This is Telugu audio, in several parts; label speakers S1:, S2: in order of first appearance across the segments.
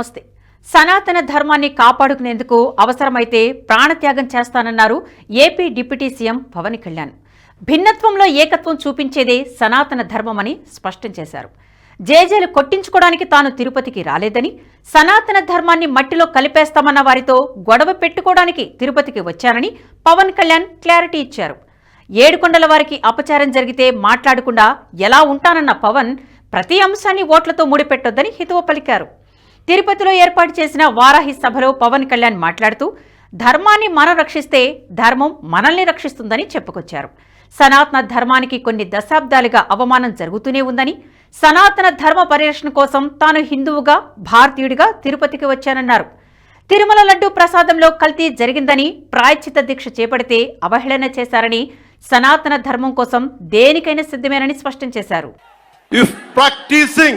S1: నమస్తే. సనాతన ధర్మాన్ని కాపాడుకునేందుకు అవసరమైతే ప్రాణత్యాగం చేస్తానన్నారు AP deputy CM Pawan Kalyan. భిన్నత్వంలో ఏకత్వం చూపించేదే సనాతన ధర్మమని స్పష్టం చేశారు. జేజేలు కొట్టించుకోవడానికి తాను తిరుపతికి రాలేదని సనాతన ధర్మాన్ని మట్టిలో కలిపేస్తామన్న వారితో గొడవ పెట్టుకోవడానికి తిరుపతికి వచ్చానని పవన్ కళ్యాణ్ క్లారిటీ ఇచ్చారు. ఏడుకొండల వారికి అపచారం జరిగితే మాట్లాడకుండా ఎలా ఉంటానన్న పవన్ ప్రతి అంశాన్ని ఓట్లతో ముడిపెట్టొద్దని హితవు పలికారు. తిరుపతిలో ఏర్పాటు చేసిన వారాహి సభలో పవన్ కళ్యాణ్ మాట్లాడుతూ ధర్మాన్ని మనం రక్షిస్తే ధర్మం మనల్ని రక్షిస్తుందని చెప్పుకొచ్చారు. సనాతన ధర్మానికి కొన్ని దశాబ్దాలుగా అవమానం జరుగుతూనే ఉందని సనాతన ధర్మ పరిరక్షణ కోసం తాను హిందువుగా భారతీయుడిగా తిరుపతికి వచ్చానన్నారు. తిరుమల లడ్డు ప్రసాదంలో కల్తీ జరిగిందని ప్రాయశ్చిత దీక్ష చేపడితే అవహేళన చేశారని సనాతన ధర్మం కోసం దేనికైనా సిద్ధమేనని స్పష్టం చేశారు.
S2: If practicing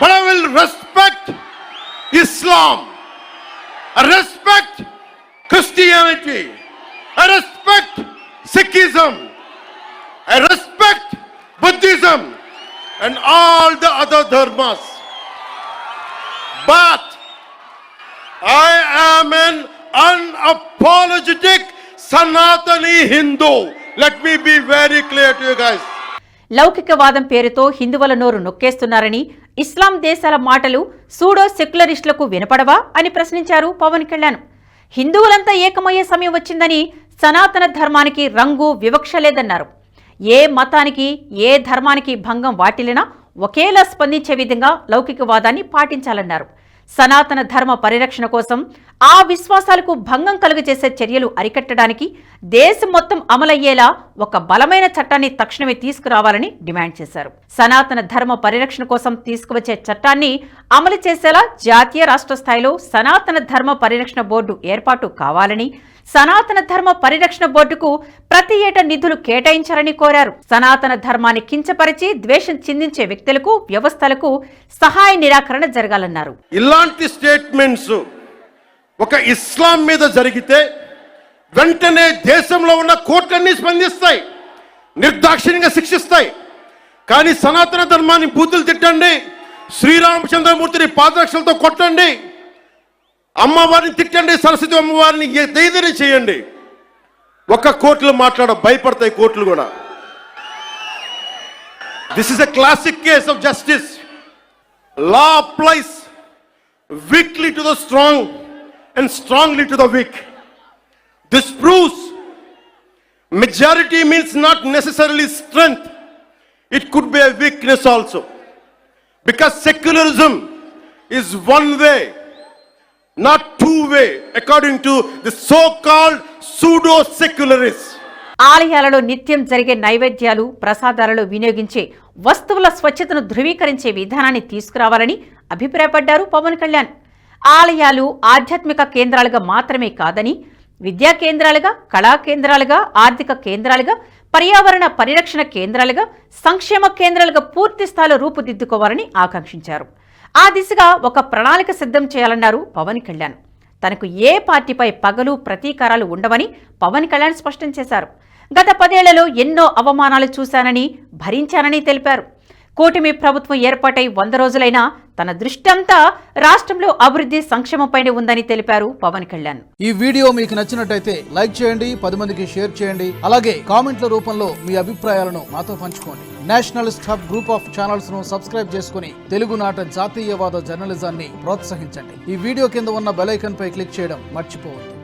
S2: But I will respect Islam. I respect Christianity. I respect Sikhism. I respect Buddhism and all the other dharmas. But I am an unapologetic Sanatani Hindu. Let me be very clear to you guys.
S1: లౌకికవాదం పేరుతో హిందువుల నోరు నొక్కేస్తున్నారని ఇస్లాం దేశాల మాటలు సూడో సెక్యులరిస్టులకు వినపడవా అని ప్రశ్నించారు పవన్ కళ్యాణ్. హిందువులంతా ఏకమయ్యే సమయం వచ్చిందని సనాతన ధర్మానికి రంగు వివక్ష లేదన్నారు. ఏ మతానికి ఏ ధర్మానికి భంగం వాటిల్లినా ఒకేలా స్పందించే విధంగా లౌకికవాదాన్ని పాటించాలన్నారు. సనాతన ధర్మ పరిరక్షణ కోసం ఆ విశ్వాసాలకు భంగం కలుగజేసే చర్యలు అరికట్టడానికి దేశం మొత్తం అమలయ్యేలా ఒక బలమైన చట్టాన్ని తక్షణమే తీసుకురావాలని డిమాండ్ చేశారు. సనాతన ధర్మ పరిరక్షణ కోసం తీసుకువచ్చే చట్టాన్ని అమలు చేసేలా జాతీయ రాష్ట్ర స్థాయిలో సనాతన ధర్మ పరిరక్షణ బోర్డు ఏర్పాటు కావాలని సనాతన ధర్మ పరిరక్షణ బోర్డుకు ప్రతి ఏటా నిధులు కేటాయించాలని కోరారు. సనాతన ధర్మాన్ని కించపరిచి ద్వేషం చిందించే వ్యక్తులకు వ్యవస్థలకు సహాయ నిరాకరణ జరగాలన్నారు.
S2: ఇలాంటి స్టేట్మెంట్స్ ఒక ఇస్లాం మీద జరిగితే వెంటనే దేశంలో ఉన్న కోర్టులన్నీ స్పందిస్తాయి నిర్దాక్షిణ్యంగా శిక్షిస్తాయి. కానీ సనాతన ధర్మాన్ని బూతులు తిట్టండి శ్రీరామచంద్రమూర్తిని పాదరక్షలతో కొట్టండి అమ్మవారిని తిట్టండి సరస్వతి అమ్మవారిని ఏదైనా చేయండి. ఒక్క కోర్టులు మాట్లాడ భయపడతాయి కోర్టులు కూడా. This is a classic case of justice law applies weakly to the strong and strongly to the weak This proves majority means not necessarily strength, it could be a weakness also. Because secularism is one way, not two way, according to the so called pseudo secularists.
S1: ఆలయాలలో నిత్యం జరిగే నైవేద్యాలు ప్రసాదాలలో వినియోగించే వస్తువుల స్వచ్ఛతను ధృవీకరించే విధానాన్ని తీసుకురావాలని అభిప్రాయపడ్డారు పవన్ కళ్యాణ్ ఆలయాలు ఆధ్యాత్మిక కేంద్రాలుగా మాత్రమే కాదని విద్యా కేంద్రాలుగా కళా కేంద్రాలుగా ఆర్థిక కేంద్రాలుగా పర్యావరణ పరిరక్షణ కేంద్రాలుగా సంక్షేమ కేంద్రాలుగా పూర్తి స్థాయిలో రూపుదిద్దుకోవాలని ఆకాంక్షించారు. ఆ దిశగా ఒక ప్రణాళిక సిద్ధం చేయాలన్నారు పవన్ కళ్యాణ్. తనకు ఏ పార్టీపై పగలు ప్రతీకారాలు ఉండవని పవన్ కళ్యాణ్ స్పష్టం చేశారు. గత పదేళ్ళలో ఎన్నో అవమానాలు చూశానని భరించానని తెలిపారు. కూటమి ప్రభుత్వం ఏర్పాటై వంద రోజులైనా తన దృష్టంతా రాష్ట్రంలో అభివృద్ధి సంక్షేమంపైనే ఉందని తెలిపారు పవన్ కళ్యాణ్.
S3: ఈ వీడియో మీకు నచ్చినట్టయితే లైక్ చేయండి పది మందికి షేర్ చేయండి అలాగే కామెంట్ల రూపంలో మీ అభిప్రాయాలను మాతో పంచుకోండి. నేషనలిస్ట్ హబ్ గ్రూప్ ఆఫ్ ఛానల్స్ను సబ్స్క్రైబ్ చేసుకుని తెలుగునాట జాతీయవాద జర్నలిజాన్ని ప్రోత్సహించండి. ఈ వీడియో కింద ఉన్న బెలైకన్ పై క్లిక్ చేయడం మర్చిపోవద్దు.